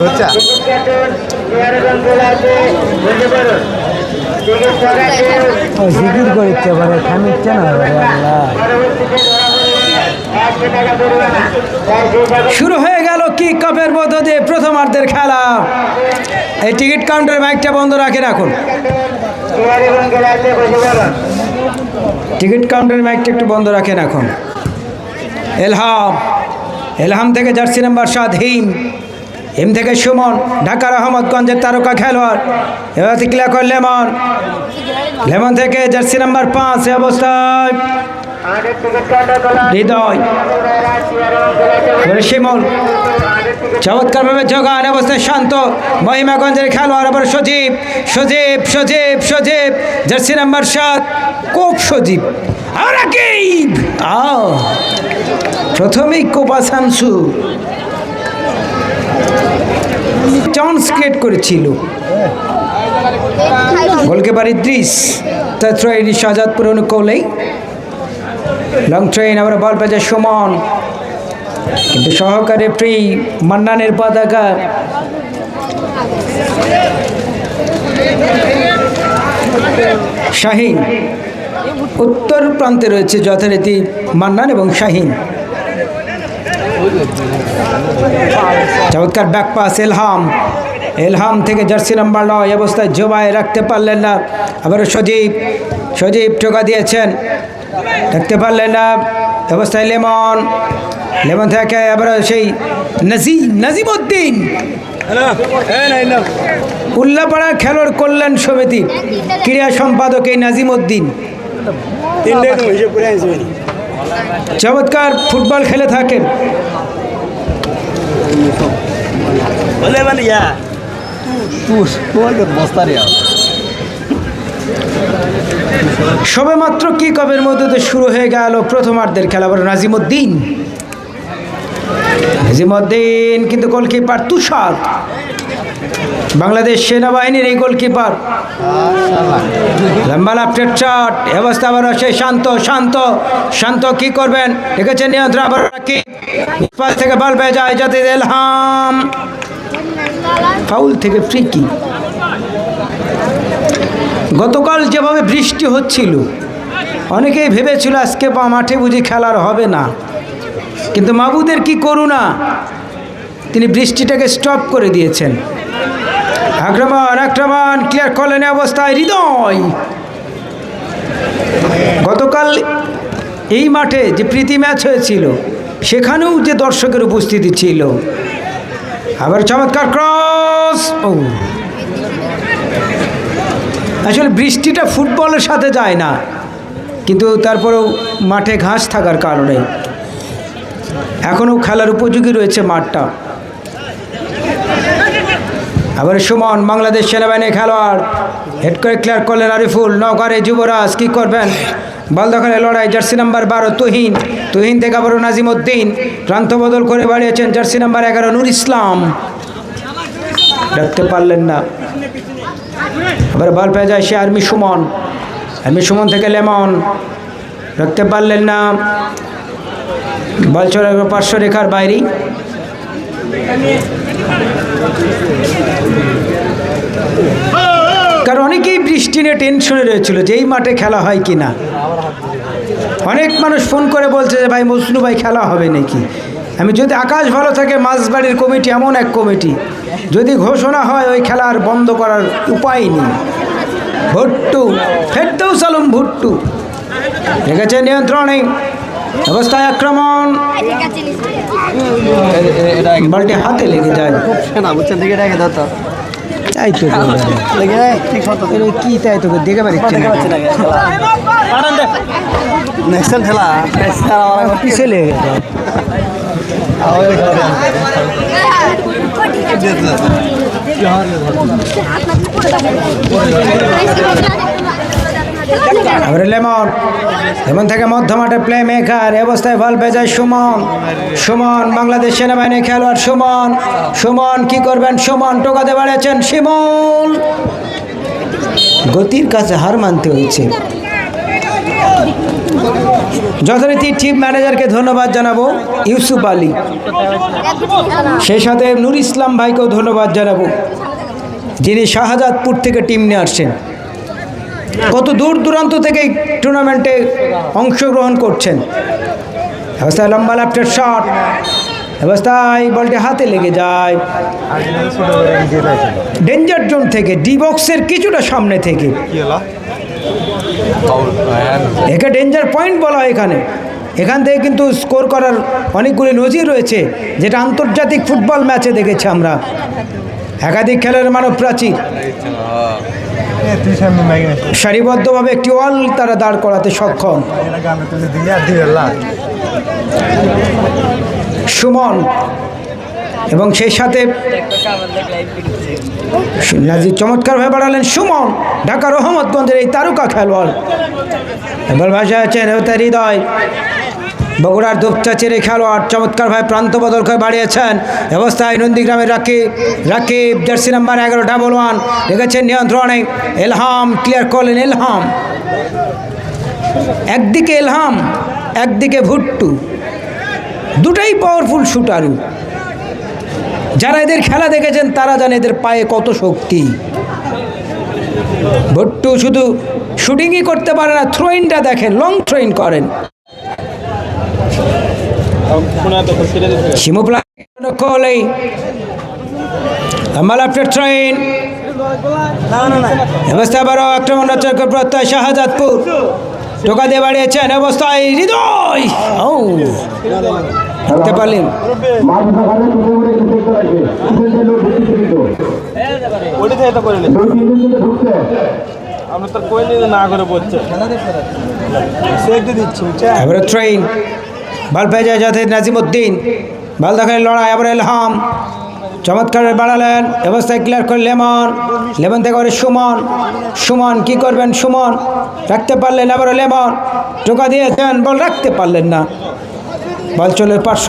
আচ্ছা। না শুরু হয়ে গেল কি কাপের মধ্য দিয়ে প্রথমার্ধের খেলা। এই টিকিট কাউন্টারের বাইকটা বন্ধ রাখে রাখুন। টিকিট কাউন্টারের মাইকটা একটু বন্ধ রাখেন। এখন এলহাম এলহাম থেকে জার্সি নাম্বার সাত হিম হিম থেকে সুমন, ঢাকার আহমদগঞ্জের তারকা খেলোয়াড়। এবার ক্লিয়া কর লেমন। লেমন থেকে জার্সি নাম্বার পাঁচ অবস্থায়। হৃদয়। এবারে চমৎকারভাবে জোগান, অবস্থায় শান্ত। মহিমাগঞ্জের খেলোয়াড় আবার সজীব। সজীব জার্সি নাম্বার সাত, কোপ সজীব। আর প্রথমেই চান্স ক্রিয়েট করেছিল। গোলকিপার ইদ্রিস তার থ্রোইন শাহজাদপুর অনুকূলেই লং ট্রেন আবার বল পেয়েছে সুমন। কিন্তু সহকারে প্রি মান্নানের পতাকা। শাহিন। উত্তর প্রান্তে রয়েছে যথারীতি মান্নান এবং শাহিন। চমৎকার ব্যাক পাস এলহাম। এলহাম থেকে জার্সি নাম্বার নয় অবস্থায় জোবায় রাখতে পারলেন না। আবার সজীব সজীব টোকা দিয়েছেন। রাখতে পারলেন না অবস্থায় লেমন। লেমন থেকে আবার সেই নাজি নাজিমুদ্দিন। উল্লাপাড়া খেলোয়াড় কল্যাণ সমিতি ক্রীড়া সম্পাদক এই নাজিমুদ্দিন। চমৎকার ফুটবল খেলে থাকেন। সবে মাত্র কি কবের মধ্যে শুরু হয়ে গেল প্রথমার্ধের খেলা আবার নাজিমুদ্দিন। নাজিমুদ্দিন কিন্তু গোলকিপার তুষার। বাংলাদেশ সেনাবাহিনীর এই গোলকিপার লম্বা লাফটের চাট অবস্থা আবার আসে। শান্ত শান্ত শান্ত কি করবেন? দেখেছেন নিয়ন্ত্রণ আবার কি পাশ থেকে বল পেয়ে যায় যাতে এলহাম। ফাউল থেকে ফ্রি কি গতকাল যেভাবে বৃষ্টি হচ্ছিল অনেকেই ভেবেছিল আজকে বা মাঠে বুঝি খেলার হবে না। কিন্তু মাবুদের কি করুণা? তিনি বৃষ্টিটাকে স্টপ করে দিয়েছেন। আক্রমণ আক্রমণ ক্লিয়ার করলেন অবস্থায় হৃদয়। গতকাল এই মাঠে যে প্রীতি ম্যাচ হয়েছিল, সেখানেও যে দর্শকের উপস্থিতি ছিল। আবার চমৎকার ক্রস ও। আসলে বৃষ্টিটা ফুটবলের সাথে যায় না, কিন্তু তারপরেও মাঠে ঘাস থাকার কারণে এখনও খেলার উপযোগী রয়েছে মাঠটা। আবার সুমন, বাংলাদেশ সেনাবাহিনীর খেলোয়াড়। হেড ক্লিয়ার করলেন আরিফুল নৌকারে যুবরাজ কী করবেন? বল দখলে লড়াই, জার্সি নাম্বার বারো, তুহিন। তুহিন থেকে আবারও নাজিমুদ্দিন। প্রান্ত বদল করে বাড়িয়েছেন জার্সি নাম্বার এগারো, নুর ইসলাম। রাখতে পারলেন না। আবার বল পেয়ে যায় সে আর্মি সুমন। আর্মি সুমন থেকে লেমন। রাখতে পারলেন না। বল গেল পার্শ্ব রেখার বাইরে। কারণ অনেকেই বৃষ্টি নিয়ে টেনশনে রয়েছিল যে এই মাঠে খেলা হয় কি না অনেক মানুষ ফোন করে বলছে যে, ভাই মসনু ভাই, খেলা হবে নাকি? আমি, যদি আকাশ ভালো থাকে, মাঝবাড়ির কমিটি, এমন এক কমিটি। যদি ঘোষণা হয়, ওই খেলার বন্ধ করার উপায় নেই। ভুট্টু ফেরতেও সালুম ভুট্টু রেখেছে নিয়ন্ত্রণে। অবস্থায় আক্রমণ। বলটি হাতে লেগে যায়। বুঝছেন রেখে দাও তাই তো কি তাই তোকে দেখে পাচ্ছি না নেক্সট খেলা। পিছিয়ে লেগে গেছে লেমন লেমন থেকে মধ্যমাঠে প্লে মেকার অবস্থায় বল বেজায় সুমন। সুমন, বাংলাদেশ সেনাবাহিনীর খেলোয়াড় সুমন। সুমন, কি করবেন? সুমন টোকাতে বাড়িয়েছেন শিমুল। গতির কাছে হার মানতে হয়েছে। যথারীতি টিম ম্যানেজারকে ধন্যবাদ জানাব, ইউসুফ আলী। সেই সাথে নুর ইসলাম ভাইকেও ধন্যবাদ জানাব, যিনি শাহজাদপুর থেকে টিম নিয়ে আসছেন। কত দূর দূরান্ত থেকে টুর্নামেন্টে অংশগ্রহণ করছেন? অবস্থায় লম্বা ল্যাপটের শট অবস্থায় বলটি হাতে লেগে যায়। ডেঞ্জার জোন থেকে ডি বক্সের কিছুটা সামনে থেকে। একে ডেঞ্জার পয়েন্ট বলা হয় এখানে। এখান থেকে কিন্তু স্কোর করার অনেকগুলি নজির রয়েছে, যেটা আন্তর্জাতিক ফুটবল ম্যাচে দেখেছি আমরা। একাধিক খেলার মানব প্রাচীর সারিবদ্ধভাবে একটি ওয়াল তারা দাঁড় করাতে সক্ষম। সুমন এবং সেই সাথে নাজির চমৎকারভাবে বাড়ালেন সুমন ঢাকা রহমতগঞ্জের এই তারকা খেলোয়াড়। এবার ভাষায় আছেন হৃদয়। বগুড়ার ধূপচাচের এই খেলোয়াড় চমৎকারভাবে প্রান্ত বদল করে বাড়িয়েছেন। অবস্থায় নন্দীগ্রামের রাকিব রাকিব জার্সি নাম্বার এগারো ডাবল ওয়ান রেখেছেন নিয়ন্ত্রণে। এলহাম ক্লিয়ার করলেন এলহাম। একদিকে এলহাম, একদিকে ভুট্টু। দুটাই পাওয়ারফুল শুটারু যারা এদের খেলা দেখেছেন, তারা জানে এদের পায়ে কত শক্তি। ভুট্টু শুধু শুটিংই করতে পারে না থ্রোইনটা দেখেন লং থ্রোইন করেন। শিমুপ্লা লম্বা লেফটের ট্রেন অবস্থা আবারও আক্রমণ রচনা করে প্রত্যয় শাহজাদপুর। টোকা দিয়ে বাড়িয়েছেন অবস্থায় হৃদয়। ও ধরতে পারলেন। আমরা তো না করে বলছে। দিচ্ছি এবারে ট্রেন বল পেয়ে যায় যাতে নাজিমুদ্দিন। ভালো দেখালেন লড়াই আবার এলহাম চমৎকার বাড়ালেন, অবস্থায় ক্লিয়ার করে লেমন। লেমন থেকে করে সুমন। সুমন, কি করবেন সুমন? রাখতে পারলেন আবার লেমন। টোকা দিয়েছেন, বল রাখতে পারলেন না। বল চলে পার্শ্ব